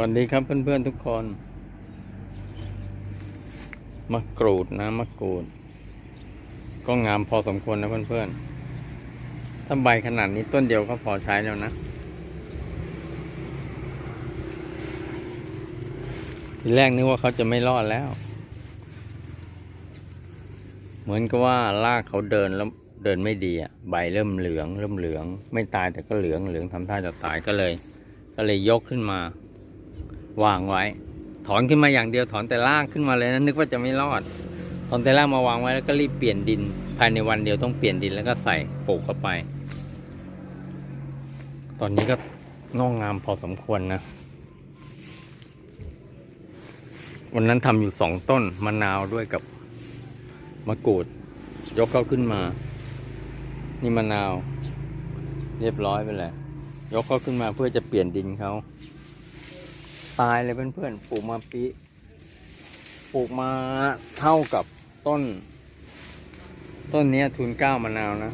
วัสดีครับเพื่อนๆทุกคน มะกรูดนะมะกรูด ก็งามพอสมควรนะเพื่อนๆ ถ้าใบขนาดนี้ต้นเดียวก็พอใช้แล้วนะ ทีแรกนึกว่าเขาจะไม่รอดแล้ว เหมือนกับว่ารากเขาเดินแล้วเดินไม่ดีอะ ใบเริ่มเหลือง เริ่มเหลือง ไม่ตายแต่ก็เหลืองเหลืองทำท่าจะตายก็เลย ก็เลยยกขึ้นมา วางไว้ ถอนขึ้นมาอย่างเดียวถอนแต่รากขึ้นมาเลยนะนึกว่าจะไม่รอด ถอนแต่รากมาวางไว้แล้วก็รีบเปลี่ยนดิน ภายในวันเดียวต้องเปลี่ยนดินแล้วก็ใส่ปลูกเข้าไป ตอนนี้ก็งอกงามพอสมควรนะ วันนั้นทำอยู่สองต้นมะนาวด้วยกับมะกรูด ยกเขาขึ้นมา นี่มะนาว เรียบร้อยไปแล้วยกเขาขึ้นมาเพื่อจะเปลี่ยนดินเขา ตายเลยเพื่อนๆปลูกมาปีปลูกมาเท่ากับต้น ต้นนี้ทุนเก้ามะนาวนะ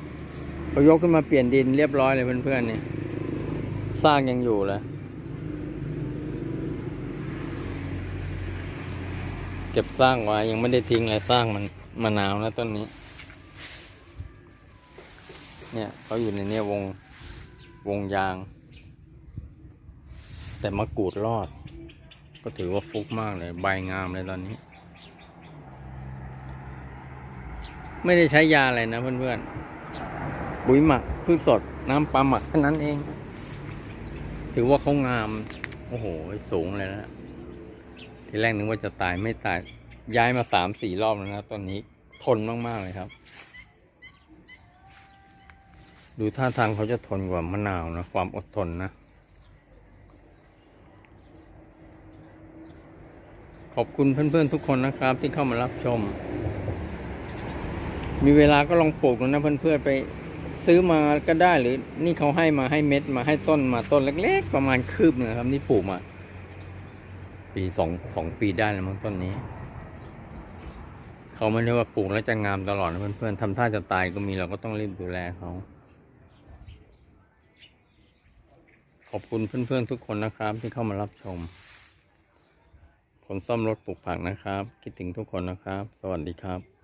พอยกขึ้นมาเปลี่ยนดินเรียบร้อยเลยเพื่อนๆนี่ซากยังอยู่เลยเก็บสร้างไว้ยังไม่ได้ทิ้งเลยสร้างมันมะนาวนะต้นนี้ เนี่ยเขาอยู่ในเนี้ยวงวงยาง แต่มะกรูดรอด ก็ถือว่าฟุกมากเลย ใบงามเลยตอนนี้ ไม่ได้ใช้ยาอะไรนะเพื่อนๆปุ๋ยหมักพืชสด น้ำปลาหมักแค่นั้นเอง ถือว่าเขางาม โอ้โห สูงเลยนะทีแรกนึกว่าจะตายไม่ตาย ย้ายมาสามสี่รอบแล้วนะตอนนี้ทนมาก ๆ เลยครับ ดูท่าทางเขาจะทนกว่ามะนาวนะ ความอดทนนะ ขอบคุณเพื่อนๆทุกคนนะครับ ที่เข้ามารับชม มีเวลาก็ลองปลูกนะเพื่อนๆไปซื้อมาก็ได้หรือนี่เขาให้มาให้เม็ดมาให้ต้นมาต้นเล็ก ๆ ประมาณคืบนึงครับ นี่ปลูกมา ปีสองสองปีได้แล้วมั้งต้นนี้ เขาไม่ได้ว่าปลูกแล้วจะงามตลอดนะเพื่อนๆทำท่าจะตายก็มีเราก็ต้องรีบดูแลเขาขอบคุณเพื่อนๆทุกคนนะครับที่เข้ามารับชม ผมซ่อมรถปลูกผักนะครับ คิดถึงทุกคนนะครับ สวัสดีครับ